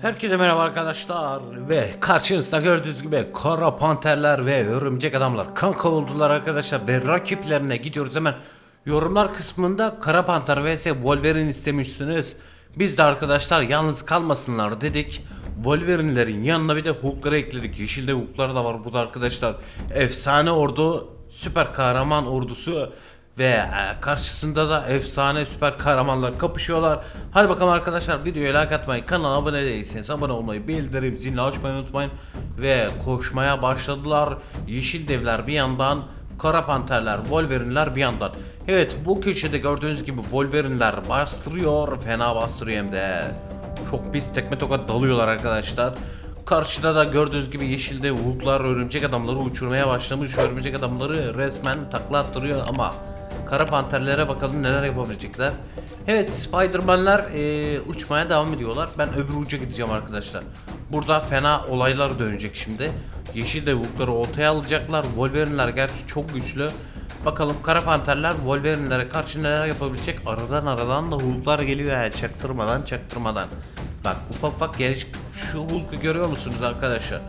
Herkese merhaba arkadaşlar ve karşınızda gördüğünüz gibi kara panterler ve örümcek adamlar. Kanka oldular arkadaşlar ve rakiplerine gidiyoruz. Hemen yorumlar kısmında kara panter vs Wolverine istemişsiniz. Biz de arkadaşlar yalnız kalmasınlar dedik. Wolverine'lerin yanına bir de Hulk'ları ekledik. Yeşilde Hulk'lar da var burada arkadaşlar. Efsane ordu süper kahraman ordusu ve e, karşısında da efsane süper kahramanlar kapışıyorlar. Hadi bakalım arkadaşlar videoya like atmayı, kanala abone değilseniz abone olmayı, bildirim zilini açmayı unutmayın. Ve koşmaya başladılar. Yeşil devler bir yandan, kara panterler, Wolverine'ler bir yandan. Evet bu köşede gördüğünüz gibi Wolverine'ler bastırıyor, fena bastırıyor hem de. Çok pis tekme tokat dalıyorlar arkadaşlar. Karşıda da gördüğünüz gibi yeşilde Hulk'lar örümcek adamları uçurmaya başlamış. Örümcek adamları resmen takla attırıyor ama Kara panterlere bakalım neler yapabilecekler. Evet Spider-Man'ler eee, uçmaya devam ediyorlar. Ben öbür uca gideceğim arkadaşlar. Burada fena olaylar dönecek şimdi. Yeşil de Hulk'ları ortaya alacaklar. Wolverine'ler gerçi çok güçlü. Bakalım Kara Panterler Wolverine'lere karşı neler yapabilecek. Aradan aradan da Hulk'lar geliyor ya çaktırmadan çaktırmadan. Bak ufak ufak geliş şu Hulk'u görüyor musunuz arkadaşlar?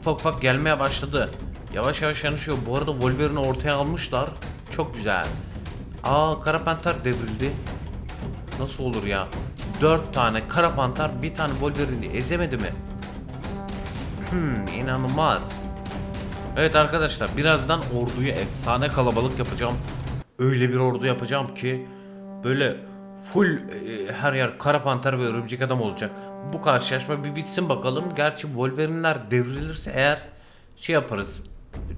Ufak ufak gelmeye başladı. Yavaş yavaş yanışıyor. Bu arada Wolverine'i ortaya almışlar. Çok güzel. Aa Kara Panter devrildi. Nasıl olur ya? Dört tane Kara Panter bir tane Wolverine'i ezemedi mi? Hmm inanılmaz. Evet arkadaşlar birazdan orduyu efsane kalabalık yapacağım. Öyle bir ordu yapacağım ki böyle full e, her yer kara panter ve örümcek adam olacak. Bu karşılaşma bir bitsin bakalım. Gerçi Wolverine'ler devrilirse eğer şey yaparız.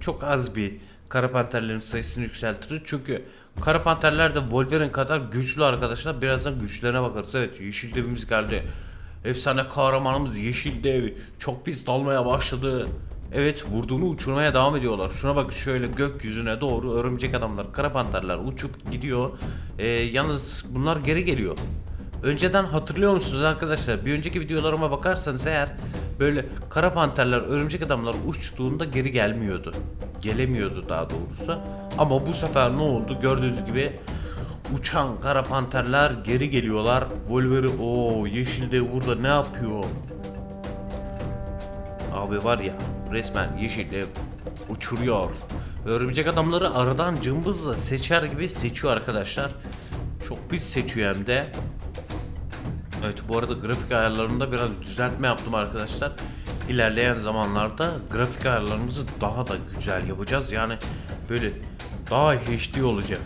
Çok az bir kara panterlerin sayısını yükseltiriz. Çünkü kara panterler de Wolverine kadar güçlü arkadaşlar. Birazdan güçlerine bakarız. Evet yeşil devimiz geldi. Efsane kahramanımız Yeşil Dev çok pis dalmaya başladı. Evet vurduğunu uçurmaya devam ediyorlar. Şuna bak şöyle gökyüzüne doğru örümcek adamlar, kara panterler uçup gidiyor. Ee, yalnız bunlar geri geliyor. Önceden hatırlıyor musunuz arkadaşlar? Bir önceki videolarıma bakarsanız eğer böyle kara panterler, örümcek adamlar uçtuğunda geri gelmiyordu. Gelemiyordu daha doğrusu. Ama bu sefer ne oldu? Gördüğünüz gibi uçan kara panterler geri geliyorlar. Wolverine o yeşil dev burada ne yapıyor? Abi var ya resmen yeşil dev uçuruyor. Örümcek adamları aradan cımbızla seçer gibi seçiyor arkadaşlar. Çok pis seçiyor hem de. Evet bu arada grafik ayarlarında biraz düzeltme yaptım arkadaşlar. İlerleyen zamanlarda grafik ayarlarımızı daha da güzel yapacağız. Yani böyle daha HD olacak.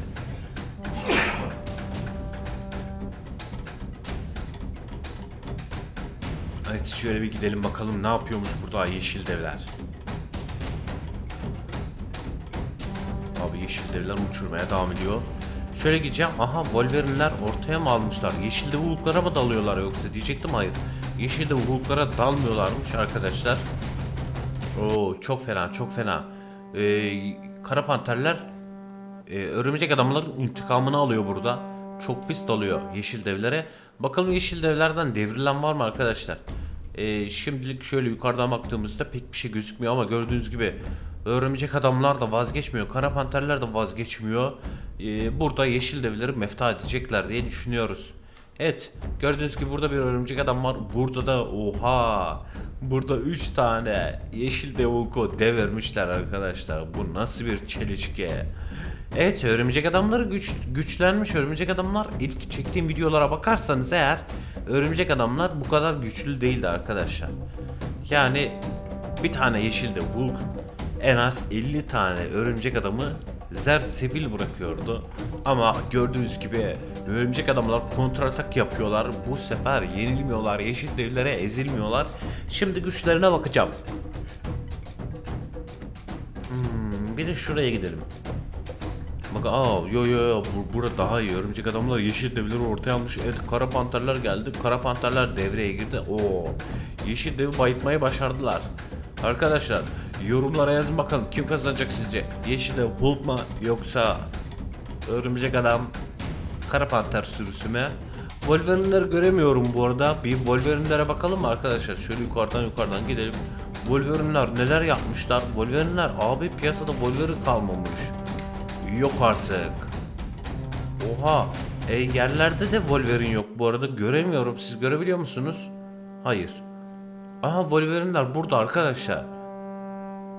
Evet şöyle bir gidelim bakalım ne yapıyormuş burada yeşil devler. Abi yeşil devler uçurmaya devam ediyor. Şöyle gideceğim. Aha Wolverine'ler ortaya mı almışlar? Yeşil dev Hulk'lara mı dalıyorlar yoksa diyecektim hayır. Yeşil dev Hulk'lara dalmıyorlarmış arkadaşlar. Oo çok fena çok fena. Ee, Kara Panterler e, örümcek adamların intikamını alıyor burada. Çok pis dalıyor yeşil devlere. Bakalım yeşil devlerden devrilen var mı arkadaşlar? E, şimdilik şöyle yukarıdan baktığımızda pek bir şey gözükmüyor ama gördüğünüz gibi örümcek adamlar da vazgeçmiyor. Kara panterler de vazgeçmiyor. E, burada yeşil devleri mefta edecekler diye düşünüyoruz. Evet gördüğünüz gibi burada bir örümcek adam var. Burada da oha. Burada 3 tane yeşil devulko devirmişler arkadaşlar. Bu nasıl bir çelişki? Evet örümcek adamları güç, güçlenmiş örümcek adamlar ilk çektiğim videolara bakarsanız eğer örümcek adamlar bu kadar güçlü değildi arkadaşlar. Yani bir tane yeşilde Hulk en az 50 tane örümcek adamı zer sefil bırakıyordu. Ama gördüğünüz gibi örümcek adamlar kontratak yapıyorlar. Bu sefer yenilmiyorlar. Yeşil devlere ezilmiyorlar. Şimdi güçlerine bakacağım. Hmm, bir de şuraya gidelim. Bak aa yo yo yo bu, burada daha iyi. Örümcek adamlar yeşil devleri ortaya almış. Evet kara panterler geldi. Kara panterler devreye girdi. Oo yeşil devi bayıtmayı başardılar. Arkadaşlar yorumlara yazın bakalım kim kazanacak sizce? Yeşil Hulk mu yoksa örümcek adam kara panter sürüsü mü? Wolverine'leri göremiyorum bu arada. Bir Wolverine'lere bakalım mı arkadaşlar? Şöyle yukarıdan yukarıdan gidelim. Wolverine'ler neler yapmışlar? Wolverine'ler abi piyasada Wolverine kalmamış. Yok artık. Oha. E, yerlerde de Wolverine yok bu arada göremiyorum. Siz görebiliyor musunuz? Hayır. Aha Wolverine'ler burada arkadaşlar.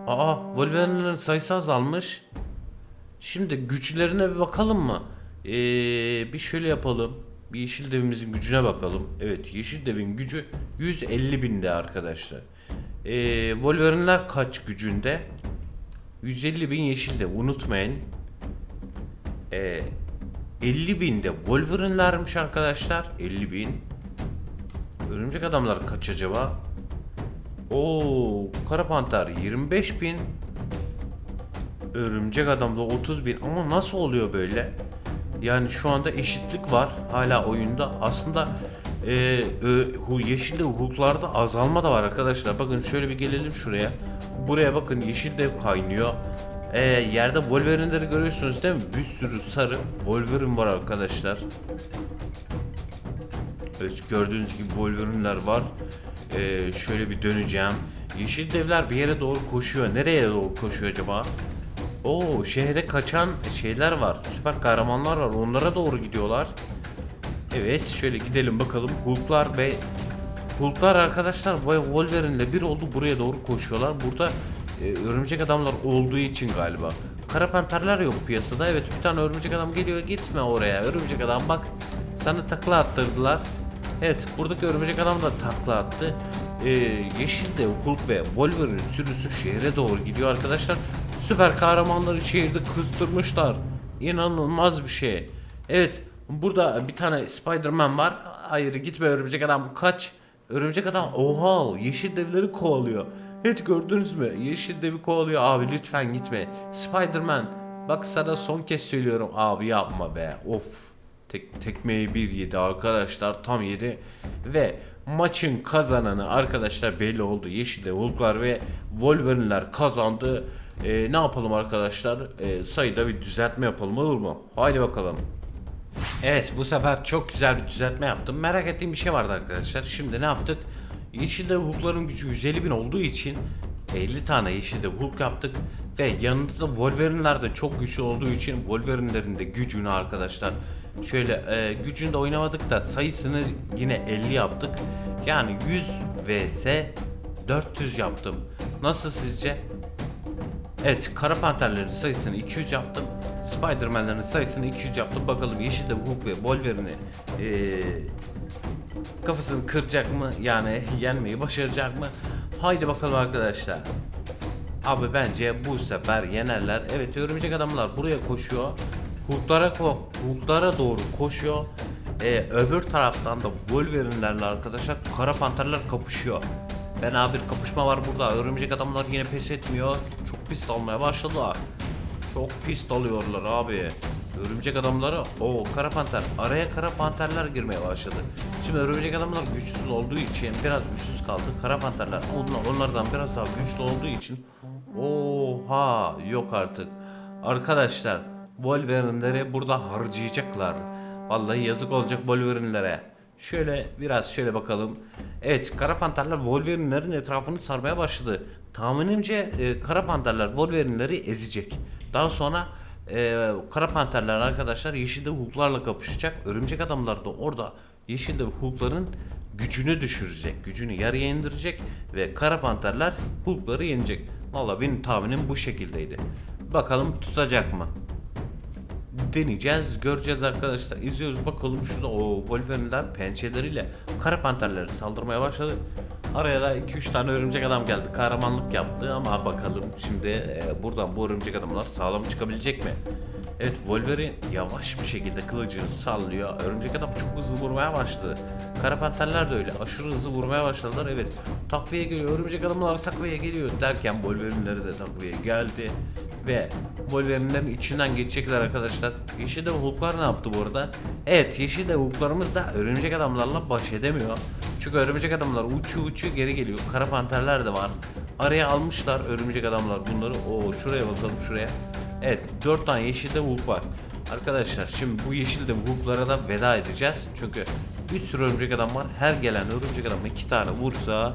Aa Wolverine'lerin sayısı azalmış. Şimdi güçlerine bir bakalım mı? Ee, bir şöyle yapalım. Bir yeşil devimizin gücüne bakalım. Evet yeşil devin gücü 150 binde arkadaşlar. Ee, Wolverine'ler kaç gücünde? 150 bin yeşil dev unutmayın. Ee, 50 binde Wolverine'lermiş arkadaşlar. 50 bin. Örümcek adamlar kaç acaba? Oo, Kara Panter 25 bin. Örümcek adamda 30 bin. Ama nasıl oluyor böyle? Yani şu anda eşitlik var hala oyunda. Aslında e, hu, yeşil hukuklarda azalma da var arkadaşlar. Bakın şöyle bir gelelim şuraya. Buraya bakın yeşil dev kaynıyor. E, yerde Wolverine'leri görüyorsunuz değil mi? Bir sürü sarı Wolverine var arkadaşlar. Evet gördüğünüz gibi Wolverine'ler var. Ee, şöyle bir döneceğim. Yeşil devler bir yere doğru koşuyor. Nereye doğru koşuyor acaba? Oo şehre kaçan şeyler var. Süper kahramanlar var. Onlara doğru gidiyorlar. Evet şöyle gidelim bakalım. Hulk'lar ve Hulk'lar arkadaşlar ve Wolverine'le bir oldu buraya doğru koşuyorlar. Burada e, örümcek adamlar olduğu için galiba. Kara panterler yok piyasada. Evet bir tane örümcek adam geliyor. Gitme oraya. Örümcek adam bak. Sana takla attırdılar. Evet buradaki örümcek adam da takla attı. Ee, yeşil de Hulk ve Wolverine sürüsü şehre doğru gidiyor arkadaşlar. Süper kahramanları şehirde kıstırmışlar. İnanılmaz bir şey. Evet burada bir tane Spider-Man var. Hayır gitme örümcek adam kaç. Örümcek adam oha yeşil devleri kovalıyor. Evet gördünüz mü? Yeşil devi kovalıyor abi lütfen gitme. Spider-Man bak sana son kez söylüyorum abi yapma be. Of. Tek, tekmeyi bir yedi arkadaşlar tam yedi ve maçın kazananı arkadaşlar belli oldu. Yeşilde Hulklar ve Wolverine'ler kazandı. Ee, ne yapalım arkadaşlar? Ee, sayıda bir düzeltme yapalım olur mu? Haydi bakalım. Evet bu sefer çok güzel bir düzeltme yaptım. Merak ettiğim bir şey vardı arkadaşlar. Şimdi ne yaptık? Yeşilde Hulk'ların gücü 150 bin olduğu için 50 tane yeşilde Hulk yaptık. Ve yanında da Wolverine'ler de çok güçlü olduğu için Wolverine'lerin de gücünü arkadaşlar şöyle e, gücünde oynamadık da sayısını yine 50 yaptık. Yani 100 vs 400 yaptım. Nasıl sizce? Evet, Kara Panterlerin sayısını 200 yaptım. Spider-Man'lerin sayısını 200 yaptım. Bakalım Yeşilde Hulk ve Wolverine'i eee, kafasını kıracak mı? Yani yenmeyi başaracak mı? Haydi bakalım arkadaşlar. Abi bence bu sefer yenerler. Evet örümcek adamlar buraya koşuyor. Hulklara, ko- doğru koşuyor. Ee, öbür taraftan da Wolverine'lerle arkadaşlar Kara Panterler kapışıyor. Fena bir kapışma var burada. Örümcek adamlar yine pes etmiyor. Çok pis almaya başladılar. Çok pis alıyorlar abi. Örümcek adamları o kara panter araya kara panterler girmeye başladı. Şimdi örümcek adamlar güçsüz olduğu için biraz güçsüz kaldı. Kara panterler onlar, onlardan biraz daha güçlü olduğu için oha yok artık. Arkadaşlar Wolverine'leri burada harcayacaklar. Vallahi yazık olacak Wolverine'lere. Şöyle biraz şöyle bakalım. Evet Kara Panterler Wolverine'lerin etrafını sarmaya başladı. Tahminimce e, Kara Panterler Wolverine'leri ezecek. Daha sonra e, Kara Panterler arkadaşlar Yeşilde Hulk'larla kapışacak. Örümcek Adamlar da orada Yeşilde Hulk'ların gücünü düşürecek. Gücünü yarıya indirecek ve Kara Panterler Hulk'ları yenecek. Valla benim tahminim bu şekildeydi. Bakalım tutacak mı? Deneyeceğiz, göreceğiz arkadaşlar. İzliyoruz bakalım şurada o Wolverine'ler pençeleriyle kara panterleri saldırmaya başladı. Araya da 2-3 tane örümcek adam geldi. Kahramanlık yaptı ama bakalım şimdi e, buradan bu örümcek adamlar sağlam çıkabilecek mi? Evet Wolverine yavaş bir şekilde kılıcını sallıyor. Örümcek adam çok hızlı vurmaya başladı. Kara panterler de öyle aşırı hızlı vurmaya başladılar. Evet takviye geliyor. Örümcek adamlar takviye geliyor derken Wolverine'leri de takviye geldi. Ve Wolverine'lerin içinden geçecekler arkadaşlar. Yeşil Dev Hulk'lar ne yaptı bu arada? Evet Yeşil Dev Hulk'larımız da örümcek adamlarla baş edemiyor. Çünkü örümcek adamlar uçuyor uçuyor geri geliyor. Kara panterler de var. Araya almışlar örümcek adamlar bunları. Oo şuraya bakalım şuraya. Evet 4 tane yeşil de Hulk var. Arkadaşlar şimdi bu yeşil de Hulk'lara da veda edeceğiz. Çünkü bir sürü örümcek adam var. Her gelen örümcek adam iki tane vursa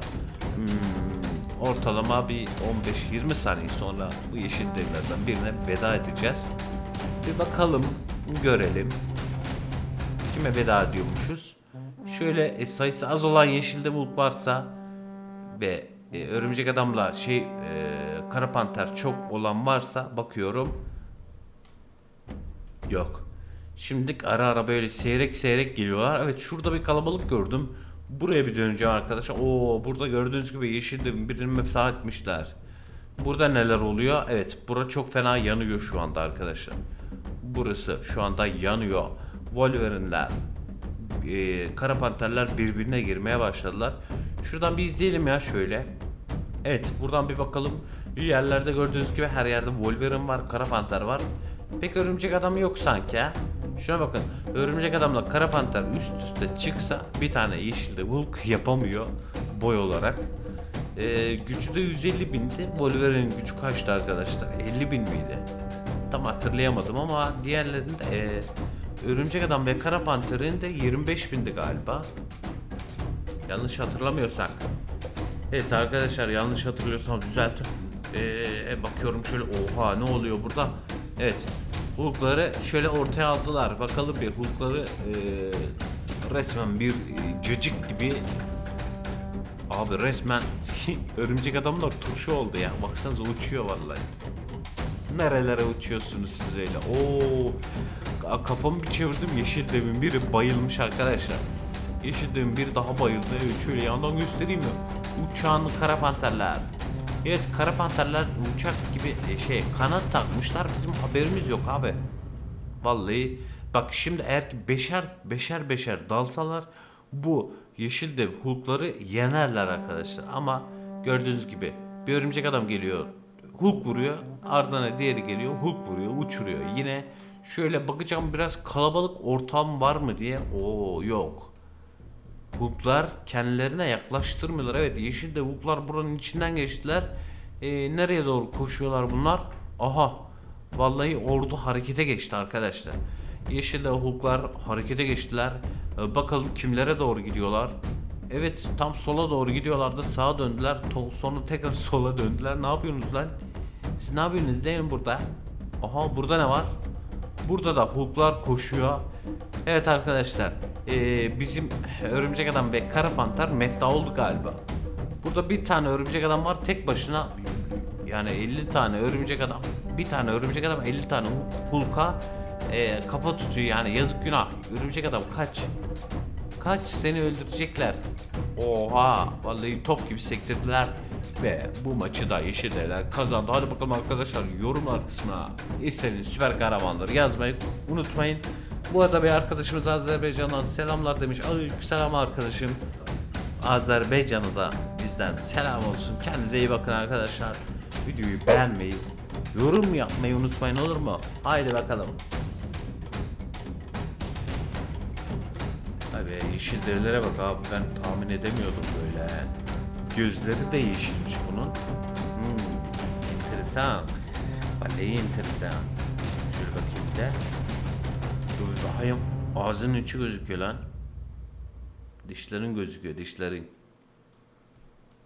hmm, ortalama bir 15-20 saniye sonra bu yeşil devlerden birine veda edeceğiz. Bir bakalım görelim. Kime veda ediyormuşuz? Şöyle e, sayısı az olan yeşilde Hulk varsa ve e, örümcek adamla şey e, kara panter çok olan varsa bakıyorum yok. Şimdi ara ara böyle seyrek seyrek geliyorlar. Evet şurada bir kalabalık gördüm. Buraya bir döneceğim arkadaşlar. Oo burada gördüğünüz gibi yeşil birini mefta etmişler. Burada neler oluyor? Evet bura çok fena yanıyor şu anda arkadaşlar. Burası şu anda yanıyor. Wolverine'ler, e, kara panterler birbirine girmeye başladılar. Şuradan bir izleyelim ya şöyle. Evet buradan bir bakalım. Yerlerde gördüğünüz gibi her yerde Wolverine var, kara panter var. Pek örümcek adam yok sanki ha. Şuna bakın. Örümcek adamla kara panter üst üste çıksa bir tane yeşilde Hulk yapamıyor boy olarak. Ee, gücü de 150 bindi. Wolverine'in gücü kaçtı arkadaşlar? 50 bin miydi? Tam hatırlayamadım ama diğerlerinde e, Örümcek Adam ve Kara Panter'in de 25 bindi galiba. Yanlış hatırlamıyorsak. Evet arkadaşlar yanlış hatırlıyorsam düzeltin. Ee, bakıyorum şöyle oha ne oluyor burada? Evet Hulk'ları şöyle ortaya aldılar. Bakalım bir Hulk'ları e, resmen bir e, cacık gibi Abi resmen örümcek adamlar turşu oldu ya. Baksanıza uçuyor vallahi. Nerelere uçuyorsunuz siz öyle? Oo, ka- kafamı bir çevirdim yeşil devin biri bayılmış arkadaşlar. Yeşil devin biri daha bayıldı. Evet şöyle yandan göstereyim mi? Uçan kara panterler. Evet kara panterler uçak gibi e, şey kanat takmışlar bizim haberimiz yok abi. Vallahi bak şimdi eğer ki beşer beşer beşer dalsalar bu yeşil dev Hulk'ları yenerler arkadaşlar. Ama gördüğünüz gibi bir örümcek adam geliyor. Hulk vuruyor. Ardına diğeri geliyor. Hulk vuruyor. Uçuruyor. Yine şöyle bakacağım biraz kalabalık ortam var mı diye. Oo yok. Hulk'lar kendilerine yaklaştırmıyorlar. Evet yeşil de Hulk'lar buranın içinden geçtiler. Ee, nereye doğru koşuyorlar bunlar? Aha. Vallahi ordu harekete geçti arkadaşlar. Yeşil de Hulk'lar harekete geçtiler. Ee, bakalım kimlere doğru gidiyorlar. Evet tam sola doğru gidiyorlardı. Sağa döndüler. Sonra tekrar sola döndüler. Ne yapıyorsunuz lan? Siz ne yapıyorsunuz değil mi burada? Aha burada ne var? Burada da Hulk'lar koşuyor. Evet arkadaşlar. ee, bizim Örümcek Adam ve Kara Panter mefta oldu galiba. Burada bir tane Örümcek Adam var tek başına. Yani 50 tane Örümcek Adam. Bir tane Örümcek Adam 50 tane Hulk'a ee, kafa tutuyor yani yazık günah. Örümcek Adam kaç. Kaç seni öldürecekler. Oha vallahi top gibi sektirdiler. Ve bu maçı da Yeşilleler kazandı. Hadi bakalım arkadaşlar yorumlar kısmına istediğiniz süper kahramanları yazmayı unutmayın. Bu arada bir arkadaşımız Azerbaycan'dan selamlar demiş. Aleyküm selam arkadaşım. Azerbaycan'a da bizden selam olsun. Kendinize iyi bakın arkadaşlar. Videoyu beğenmeyi, yorum yapmayı unutmayın olur mu? Haydi bakalım. Abi yeşil derilere bak abi ben tahmin edemiyordum böyle. Gözleri de yeşilmiş bunun. Hmm, enteresan. Vallahi enteresan. Şöyle bakayım bir bakayım. Ağzının içi gözüküyor lan. Dişlerin gözüküyor dişlerin.